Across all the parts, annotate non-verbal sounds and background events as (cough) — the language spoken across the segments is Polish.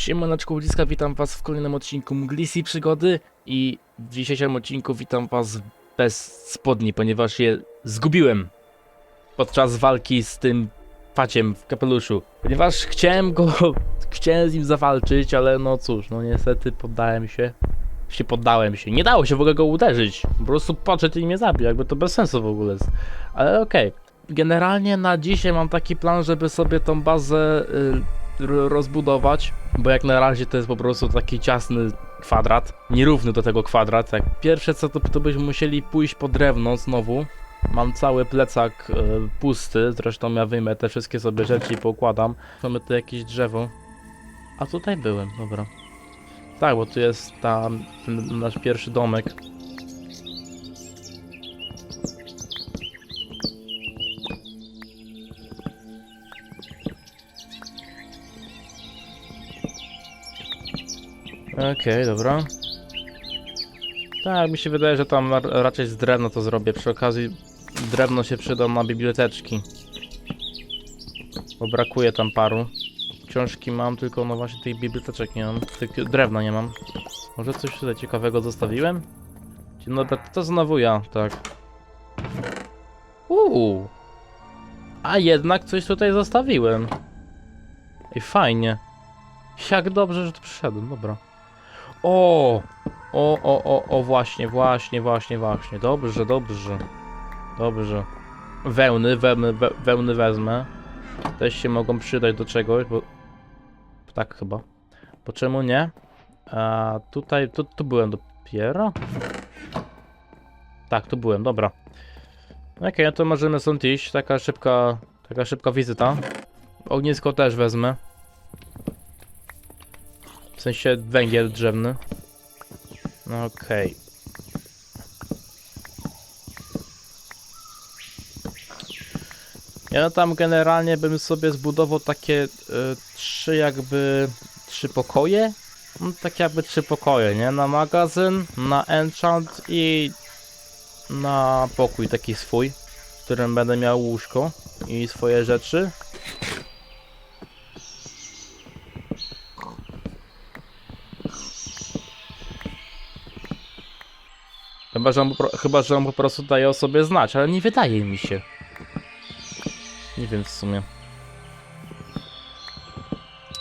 Siemaneczko Łudziska, witam was w kolejnym odcinku Mglisi Przygody i w dzisiejszym odcinku witam was bez spodni, ponieważ je zgubiłem podczas walki z tym faciem w kapeluszu. Ponieważ chciałem go, (laughs) chciałem z nim zawalczyć, ale no cóż, no niestety poddałem się. Się poddałem się. Nie dało się w ogóle go uderzyć. Po prostu podszedł i mnie zabił, jakby to bez sensu w ogóle jest. Ale okej. Generalnie na dzisiaj mam taki plan, żeby sobie tą bazę y, r- rozbudować, bo jak na razie to jest po prostu taki ciasny kwadrat, nierówny do tego kwadrat. Jak pierwsze co to, to byśmy musieli pójść po drewno znowu. Mam cały plecak y, pusty, zresztą ja wyjmę te wszystkie sobie rzeczy i poukładam. Mamy tu jakieś drzewo. A tutaj byłem, dobra. Tak, bo tu jest tam ten nasz pierwszy domek. Okej, dobra. Tak, mi się wydaje, że tam ra- raczej z drewna to zrobię. Przy okazji drewno się przyda na biblioteczki. Bo brakuje tam paru. Książki mam, tylko no właśnie tych biblioteczek nie mam. Tych drewna nie mam. Może coś tutaj ciekawego zostawiłem? Dzień dobry, to znowu ja, tak. Uuu. A jednak coś tutaj zostawiłem. I fajnie. Jak dobrze, że tu przyszedłem, dobra. O! O, o, o, o, właśnie, właśnie, właśnie, właśnie. Dobrze, dobrze. Dobrze. Wełny, wełny, we, wełny wezmę. Też się mogą przydać do czegoś, bo... Tak chyba. Po czemu nie? A tutaj, tu, tu byłem dopiero? Tak, tu byłem, dobra. Okej, no to możemy stąd iść. Taka szybka, taka szybka wizyta. Ognisko też wezmę. W sensie węgiel drzewny. No Okej. Ja tam generalnie bym sobie zbudował takie y, trzy jakby trzy pokoje. No, tak jakby trzy pokoje, nie? Na magazyn, na enchant i na pokój taki swój, w którym będę miał łóżko i swoje rzeczy. Chyba że, on chyba, że on po prostu daje o sobie znać, ale nie wydaje mi się. Nie wiem w sumie.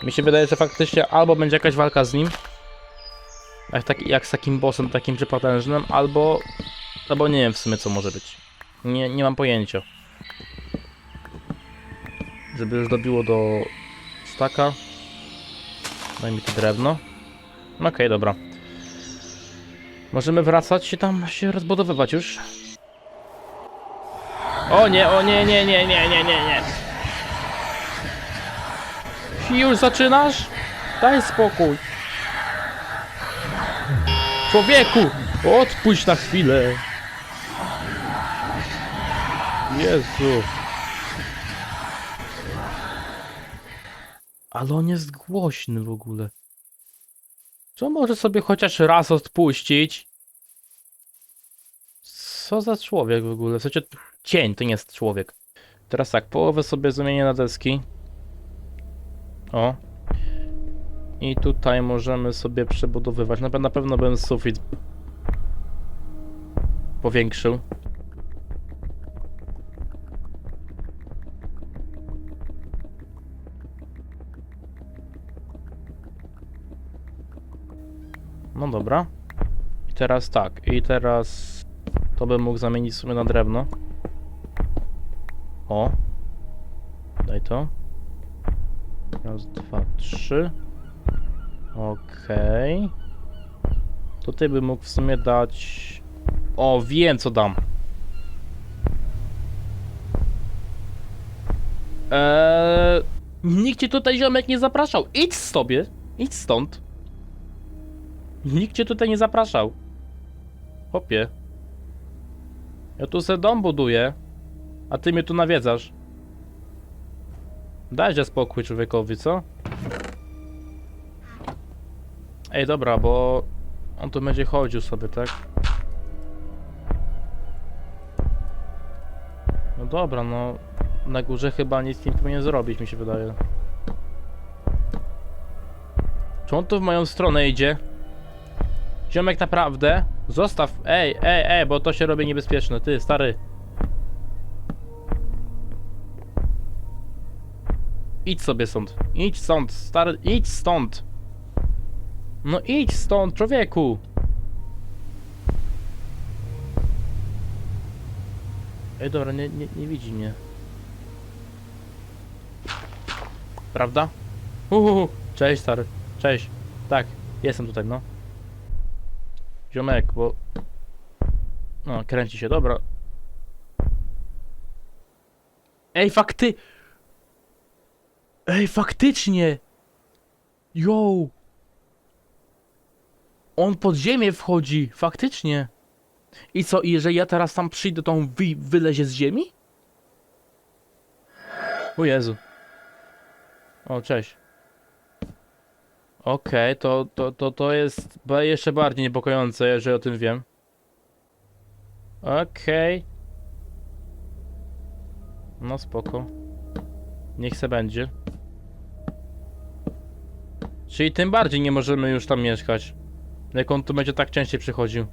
Mi się wydaje, że faktycznie albo będzie jakaś walka z nim, jak, taki, jak z takim bossem takim przepotężnym, albo, albo nie wiem w sumie co może być. Nie, nie mam pojęcia. Żeby już dobiło do staka. Daj mi to drewno. No Okej, dobra. Możemy wracać i tam się rozbudowywać już. O nie, o nie, nie, nie, nie, nie, nie, nie. Już zaczynasz? Daj spokój. Człowieku, odpuść na chwilę. Jezu. Ale on jest głośny w ogóle. Co może sobie chociaż raz odpuścić? Co za człowiek w ogóle? W sensie cień to nie jest człowiek. Teraz tak, połowę sobie zamienię na deski. O. I tutaj możemy sobie przebudowywać. Na pewno bym sufit powiększył. Dobra. I teraz tak, i teraz to bym mógł zamienić sobie na drewno. O. Daj to. Raz, dwa, trzy. Okej. Tutaj bym mógł w sumie dać... O, wiem co dam. Eee, nikt cię tutaj ziomek nie zapraszał. Idź sobie. Idź stąd. Nikt cię tutaj nie zapraszał. Hopie. Ja tu se dom buduję, a ty mnie tu nawiedzasz. Dajże spokój człowiekowi, co? Ej, dobra, bo on tu będzie chodził sobie, tak? No dobra, no na górze chyba nic nie powinien zrobić, mi się wydaje. Czy on tu w moją stronę idzie? Ziomek naprawdę? Zostaw, ej, ej, ej, bo to się robi niebezpieczne, ty, stary. Idź sobie stąd, idź stąd, stary, idź stąd. No idź stąd, człowieku. Ej, dobra, nie, nie, nie widzi mnie. Prawda? Uhu, cześć stary, cześć. Tak, jestem tutaj, no. Ziomek, bo... No, kręci się, dobra. Ej, fakty... Ej, faktycznie! Yo! On pod ziemię wchodzi, faktycznie. I co, jeżeli ja teraz tam przyjdę, to on wy, wylezie z ziemi? O Jezu. O, cześć. Okej, to, to, to, to jest jeszcze bardziej niepokojące, jeżeli o tym wiem. Okej. No spoko. Niech se będzie. Czyli tym bardziej nie możemy już tam mieszkać. Jak on tu będzie tak częściej przychodził.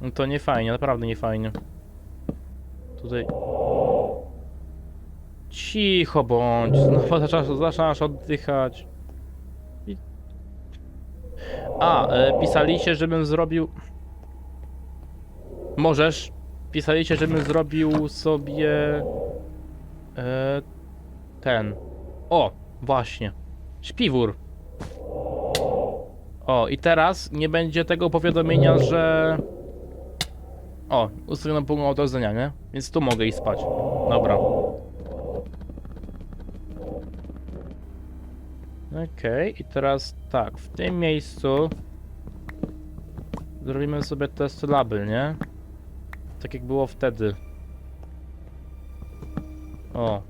No to nie fajnie, naprawdę nie fajnie. Tutaj... Cicho bądź, znowu zaczynasz, zaczynasz oddychać. I- A, e, pisaliście, żebym zrobił... Możesz. Pisaliście, żebym zrobił sobie... E, ten. O, właśnie. Śpiwór. O, i teraz nie będzie tego powiadomienia, że... O, ustawiono punkt autozdania, nie? Więc tu mogę iść spać. Dobra. Okej, i teraz tak, w tym miejscu zrobimy sobie test laby, nie? Tak jak było wtedy. O.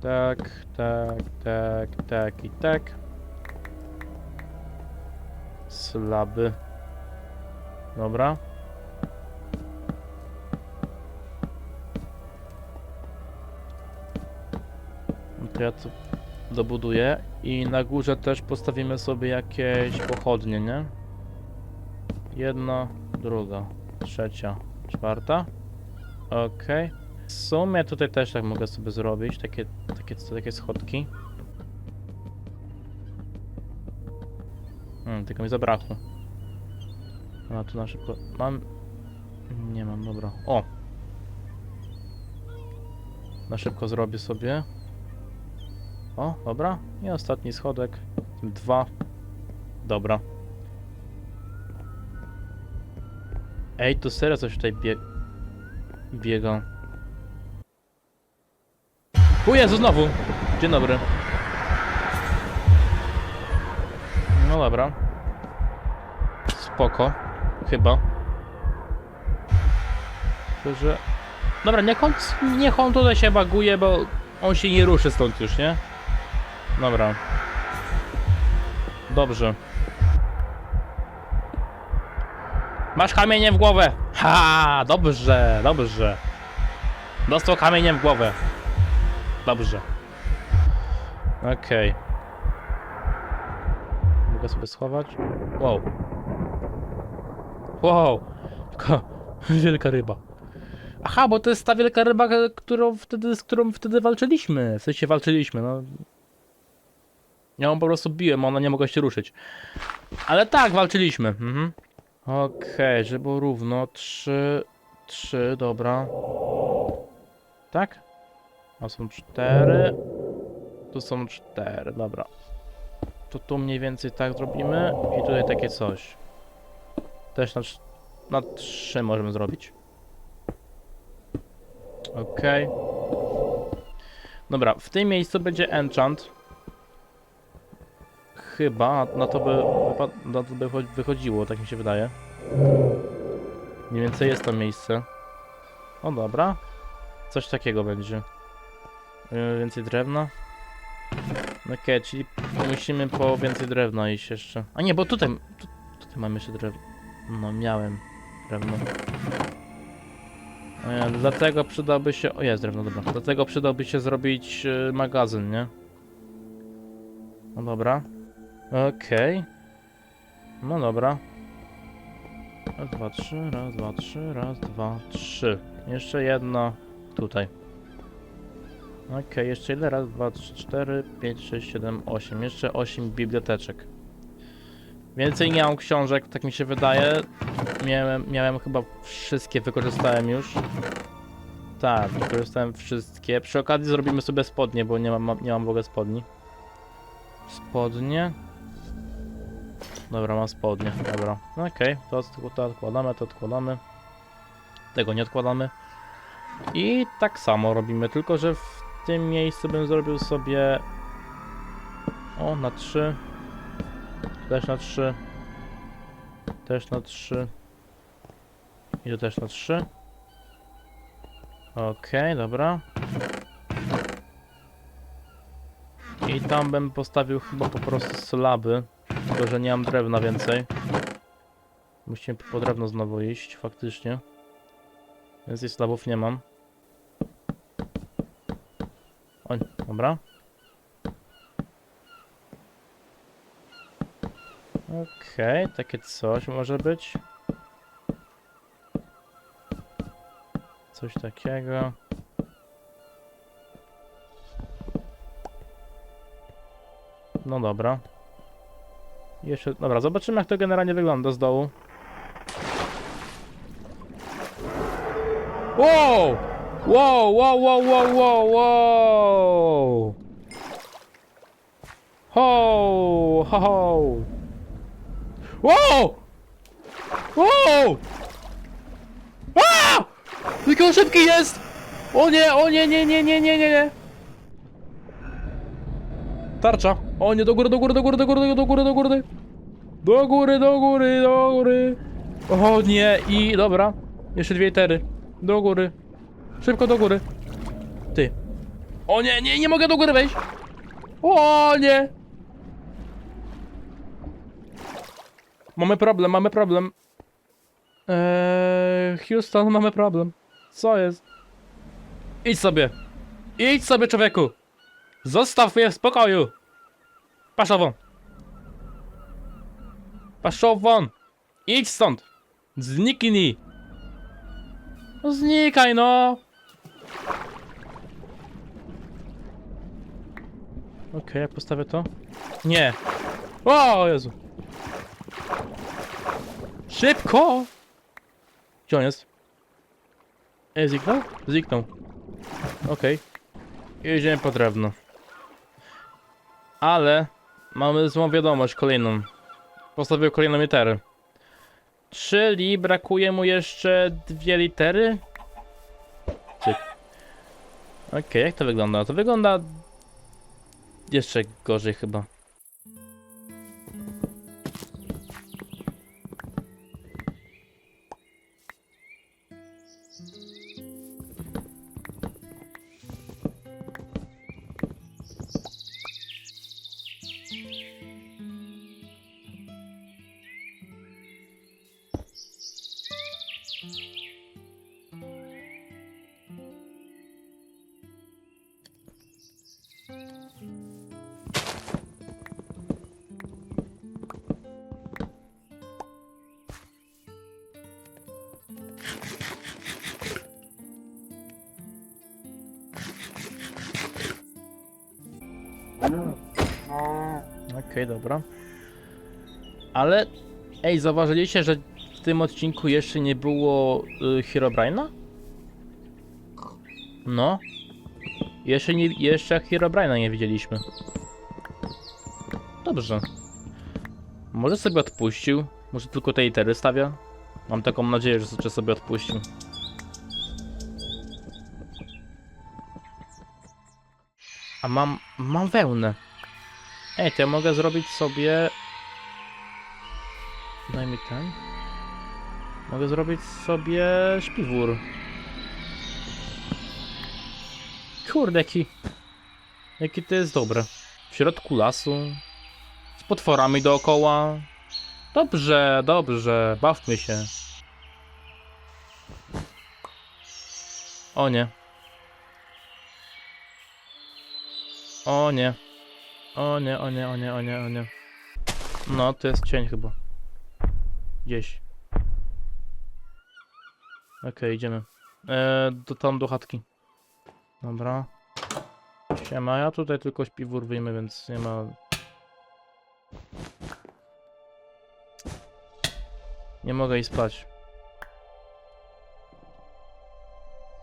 Tak, tak, tak, tak i tak. Slaby. Dobra. No to ja dobuduję i na górze też postawimy sobie jakieś pochodnie, nie? Jedna, druga, trzecia, czwarta. Okej. W sumie tutaj też tak mogę sobie zrobić, takie, takie, takie schodki. Hmm, tylko mi zabrakło. A tu na szybko. Mam. Nie mam, dobra. O! Na szybko zrobię sobie. O, dobra. I ostatni schodek. Dwa. Dobra. Ej, tu serio coś tutaj bie... biega. O Jezu, znowu! Dzień dobry. No dobra. Spoko. Chyba. Że... Dobra, niech on, niech on tutaj się baguje, bo on się nie ruszy stąd już, nie? Dobra. Dobrze. Masz kamienie w głowę! Ha! Dobrze, dobrze. Dostał kamieniem w głowę. Dobrze. Okej. Mogę sobie schować? Wow. Wow. (laughs) Wielka ryba. Aha, bo to jest ta wielka ryba, którą wtedy, z którą wtedy walczyliśmy. W sensie walczyliśmy, no. Ja ją po prostu biłem, ona nie mogła się ruszyć. Ale tak, walczyliśmy. Mhm. Okej, żeby było równo. Trzy, trzy, dobra. Tak? A są cztery. Tu są cztery, dobra. To tu mniej więcej tak zrobimy. I tutaj takie coś. Też na, na trzy możemy zrobić. Okej. Dobra, w tym miejscu będzie enchant. Chyba, na to by, na to by cho- wychodziło, tak mi się wydaje. Mniej więcej jest to miejsce. O dobra. Coś takiego będzie. Yy, więcej drewna. Okej, czyli musimy po więcej drewna iść jeszcze. A nie, bo tutaj, tu, tutaj mam jeszcze drewno. No, miałem drewno. E, dlatego przydałby się... O, jest drewno, dobra. Dlatego przydałby się zrobić e, magazyn, nie? No dobra. Okej. No dobra. Raz, dwa, trzy, raz, dwa, trzy, raz, dwa, trzy. Jeszcze jedno tutaj. Okej, jeszcze ile? Raz, dwa, trzy, cztery, pięć, sześć, siedem, osiem. Jeszcze osiem biblioteczek. Więcej nie mam książek, tak mi się wydaje. Miałem, miałem chyba wszystkie, wykorzystałem już. Tak, wykorzystałem wszystkie. Przy okazji zrobimy sobie spodnie, bo nie mam, nie mam w ogóle spodni. Spodnie. Dobra, mam spodnie, dobra. No Okej, to, to odkładamy, to odkładamy. Tego nie odkładamy. I tak samo robimy, tylko że w tym miejscu bym zrobił sobie... O, na 3. Też na 3. Też na 3. I to też na 3. Okej, dobra. I tam bym postawił chyba po prostu slaby. Tylko, że nie mam drewna więcej. Musimy po drewno znowu iść, faktycznie. Więcej slabów nie mam. O, dobra. Okej, takie coś może być. Coś takiego. No dobra. Jeszcze, dobra, zobaczymy jak to generalnie wygląda z dołu. Wow! Wow, wow, wow, wow, wow, wow! Ho, ho, ho! Wow! Wow! A! Jaki on szybki jest! O nie, o nie, nie, nie, nie, nie, nie, nie! Tarcza! O nie, do góry, do góry, do góry, do góry, do góry, do góry! Do góry, do góry, do góry! O nie, i dobra. Jeszcze dwie litery. Do góry. Szybko do góry. Ty. O nie, nie, nie mogę do góry wejść! O nie! Mamy problem, mamy problem. Eee, Houston, mamy problem. Co jest? Idź sobie. Idź sobie, człowieku. Zostaw mnie w spokoju. Paszą won. Paszą won. Idź stąd. Zniknij. No znikaj, no. Okej, jak postawię to? Nie. O Jezu. Szybko! Gdzie on jest? E, zniknął? Zniknął. Okej. Jedziemy po drewno. Ale mamy złą wiadomość kolejną. Postawił kolejną literę. Czyli brakuje mu jeszcze dwie litery? Cyk. Okej, jak to wygląda? To wygląda jeszcze gorzej chyba. Okej, dobra. Ale, ej, zauważyliście, że w tym odcinku jeszcze nie było y, Herobrine'a? No. Jeszcze, nie, jeszcze Herobrine'a nie widzieliśmy. Dobrze. Może sobie odpuścił? Może tylko te litery stawia? Mam taką nadzieję, że że sobie odpuścił. A mam, mam wełnę. Ej, to ja mogę zrobić sobie... Daj mi ten. Mogę zrobić sobie śpiwór. Kurde, jaki... Jaki to jest dobre. W środku lasu. Z potworami dookoła. Dobrze, dobrze. Bawmy się. O nie. O nie. O nie, o nie, o nie, o nie, o nie. No, to jest cień chyba. Gdzieś. Okej, idziemy. E, do, tam do chatki. Dobra. Siema, ja tutaj tylko śpiwór wyjmę, więc nie ma... Nie mogę iść spać.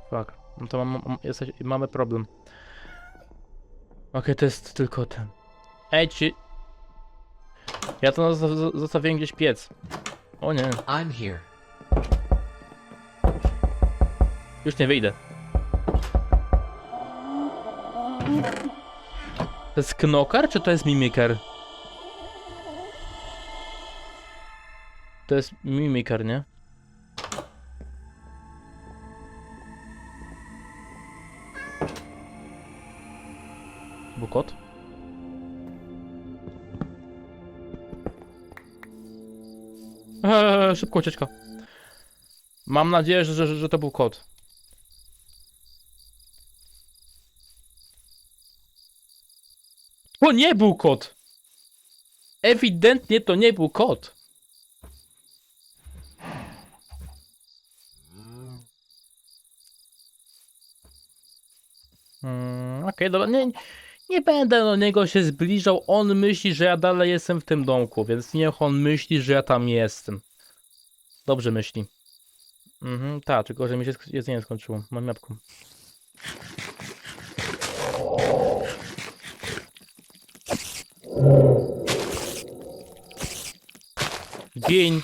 Fuck. No to mam, mam, jesteś, mamy problem. Okej, to jest tylko ten. Ej, ci... Ja to zosta- zo- zostawiłem gdzieś piec. O nie, I'm here. już nie wyjdę. To jest knokar, czy to jest mimiker? To jest mimiker, nie? Szybko ucieczka. Mam nadzieję, że, że, że to był kot. To nie był kot! Ewidentnie to nie był kot. Mm, Okej, dobra, nie, nie będę do niego się zbliżał. On myśli, że ja dalej jestem w tym domku, więc niech on myśli, że ja tam jestem. Dobrze myśli. Mhm, tak, tylko że mi się sk- jedzenie skończyło. Mam jabłko. Gień!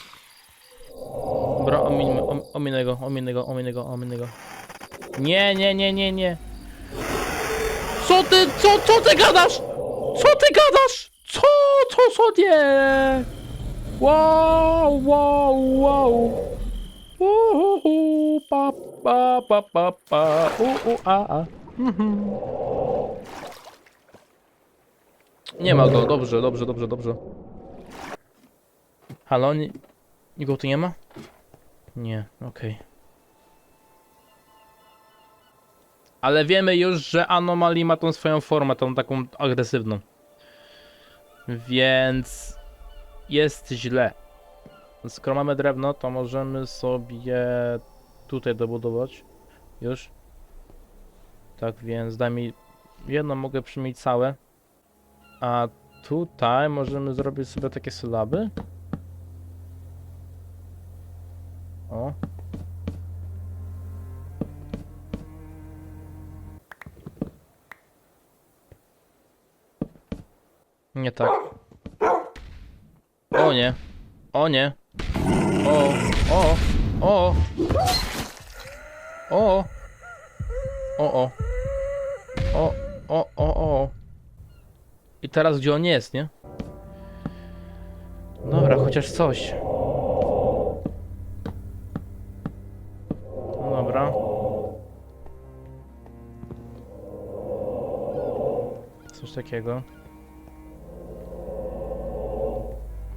Dobra, omiń, om, ominę go, ominę go, ominę go, ominę go. Nie, nie, nie, nie, nie. Co ty, co, co ty gadasz? Co ty gadasz? Co, co, co, nie? Wow, wow, wow. Uhu, pa, pa, pa, pa, pa, u, a, a. Mhm. Nie ma go, dobrze, dobrze, dobrze, dobrze. Halo, ni- nikogo tu nie ma? Nie, okej. Ale wiemy już, że Anomaly ma tą swoją formę, tą taką agresywną. Więc jest źle. Skoro mamy drewno, to możemy sobie tutaj dobudować. Już. Tak więc daj mi jedno mogę przymieć całe. A tutaj możemy zrobić sobie takie sylaby. O. Nie tak. O nie. O nie. O. O. O. O. O. O. O. O. O. I teraz gdzie on jest, nie? Dobra, chociaż coś. No Dobra. Coś takiego.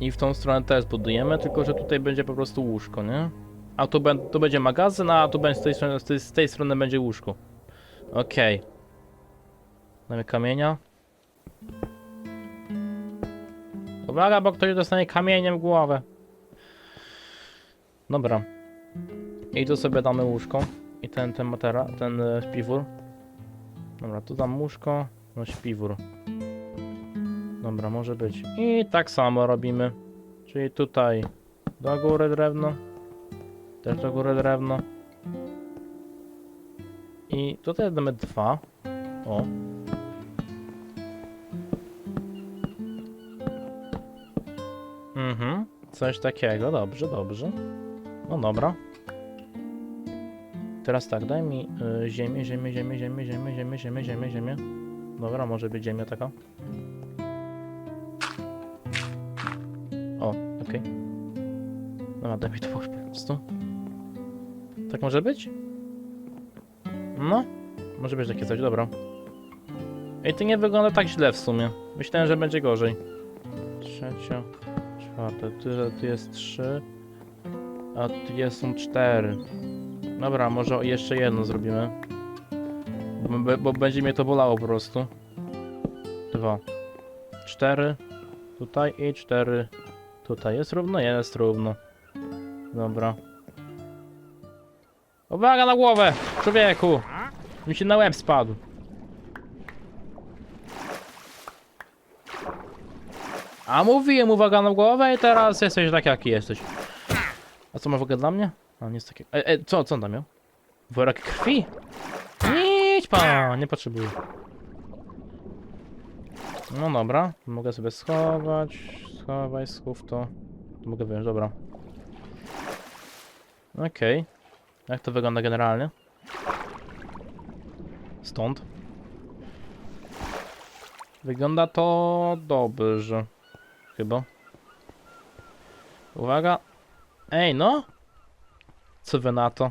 I w tą stronę też budujemy, tylko że tutaj będzie po prostu łóżko, nie? A tu, tu będzie magazyn, a tu będzie z tej strony, z tej, z tej strony będzie łóżko. Okej. Mamy kamienia. Uwaga, bo ktoś dostanie kamieniem głowę. Dobra. I tu sobie damy łóżko. I ten, ten matera, ten e, śpiwór. Dobra, tu dam łóżko, no śpiwór. Dobra, może być. I tak samo robimy. Czyli tutaj do góry drewno. Też do góry drewno. I tutaj damy dwa. O. Mhm. Coś takiego, dobrze, dobrze. No dobra. Teraz tak, daj mi y, ziemię, ziemię, ziemię, ziemię, ziemię, ziemię, ziemię, ziemię, ziemię. Dobra, może być ziemia taka. Okej. Dobra, daj mi to po prostu. Tak może być? No, może być takie coś, dobra. Ej, to nie wygląda tak źle w sumie. Myślałem, że będzie gorzej. Trzecia, czwarta, tu, tu jest trzy, a tu jest są cztery. Dobra, może jeszcze jedno zrobimy. Bo, bo- będzie mnie to bolało po prostu. Dwa. Cztery. Tutaj i 4. Tutaj jest równo? Jest równo. Dobra. Uwaga na głowę! Człowieku! Mi się na łeb spadł. A mówiłem uwaga na głowę i teraz jesteś tak jaki jesteś. A co ma w ogóle dla mnie? A nie jest takie. E, e, co, co on tam miał? Worek krwi? Idź pan, nie potrzebuję. No dobra, mogę sobie schować, schowaj, schów to. Mogę wyjąć, dobra. Okej. Jak to wygląda generalnie? Stąd. Wygląda to dobrze. Chyba. Uwaga. Ej, no! Co wy na to?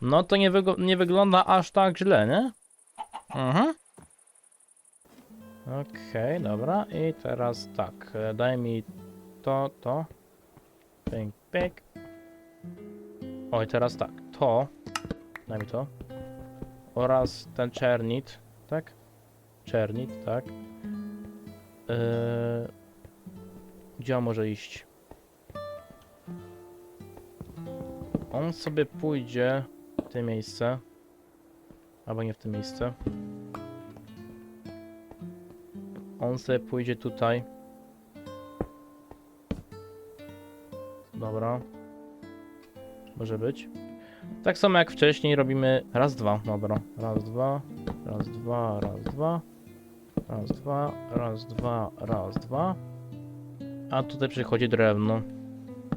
No to nie, wygo- nie wygląda aż tak źle, nie? Mhm. Okej, dobra. I teraz tak. e, Daj mi to, to. Pink, pink. O, i teraz tak. To. Daj mi to. Oraz ten czernit, tak? Czernit, tak. Eee, gdzie on może iść? On sobie pójdzie w tym miejsce. Albo nie w tym miejsce. On sobie pójdzie tutaj. Dobra. Może być. Tak samo jak wcześniej robimy raz, dwa. Dobra. Raz, dwa. Raz, dwa, raz, dwa. Raz, dwa, raz, dwa, raz, dwa. A tutaj przychodzi drewno.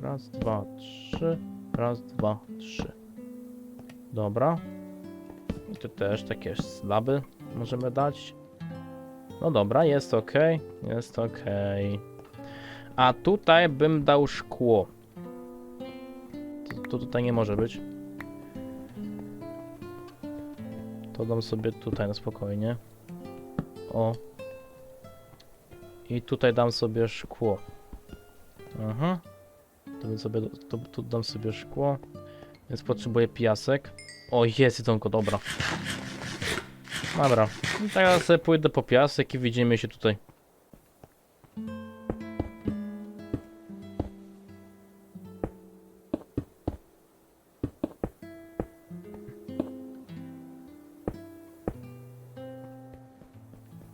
Raz, dwa, trzy. Raz, dwa, trzy. Dobra. I tu też takie slaby możemy dać. No dobra, jest ok. Jest ok. A tutaj bym dał szkło. To, to tutaj nie może być. To dam sobie tutaj na spokojnie. O. I tutaj dam sobie szkło. Aha. To sobie, to, tu dam sobie szkło. Więc potrzebuję piasek. O, jest jedzonko, dobra. Dobra. Teraz sobie pójdę po piasek i widzimy się tutaj.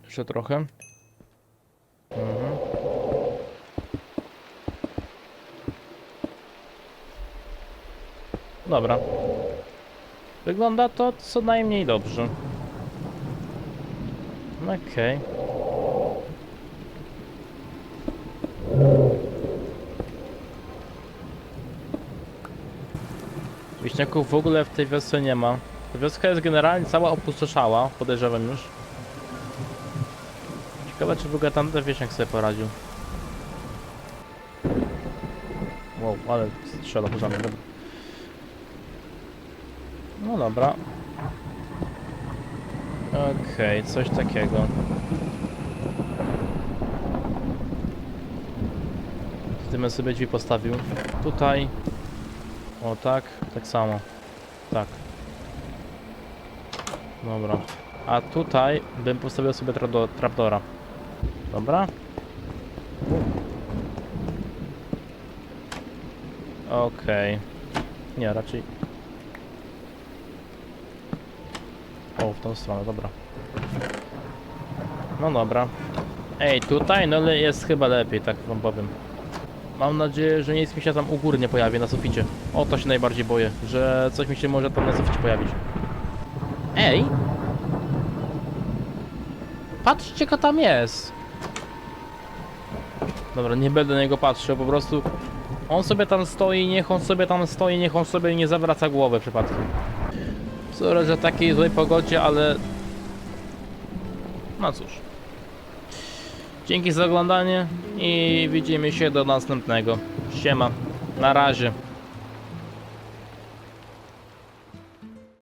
Jeszcze trochę. Mhm. Dobra. Wygląda to co najmniej dobrze. Okej. Wiśniaków w ogóle w tej wiosce nie ma. Ta wioska jest generalnie cała opustoszała, podejrzewam już. Ciekawe czy w ogóle tamten wieśniak sobie poradził. Wow, ale strzela dobra. No dobra. Okej, coś takiego. Ja sobie drzwi postawił. Tutaj. O tak, tak samo. Tak. Dobra. A tutaj bym postawił sobie trado- trapdora. Dobra. Okej. Nie, raczej O, w tą stronę, dobra. No dobra. Ej, tutaj no ale jest chyba lepiej, tak wam powiem. Mam nadzieję, że nic mi się tam u góry nie pojawi na suficie. O, to się najbardziej boję, że coś mi się może tam na suficie pojawić. Ej! Patrzcie, kto tam jest! Dobra, nie będę na niego patrzył, po prostu... On sobie tam stoi, niech on sobie tam stoi, niech on sobie nie zawraca głowy przypadkiem. Sorry, że takiej złej pogodzie, ale... No cóż. Dzięki za oglądanie i widzimy się do następnego. Siema. Na razie.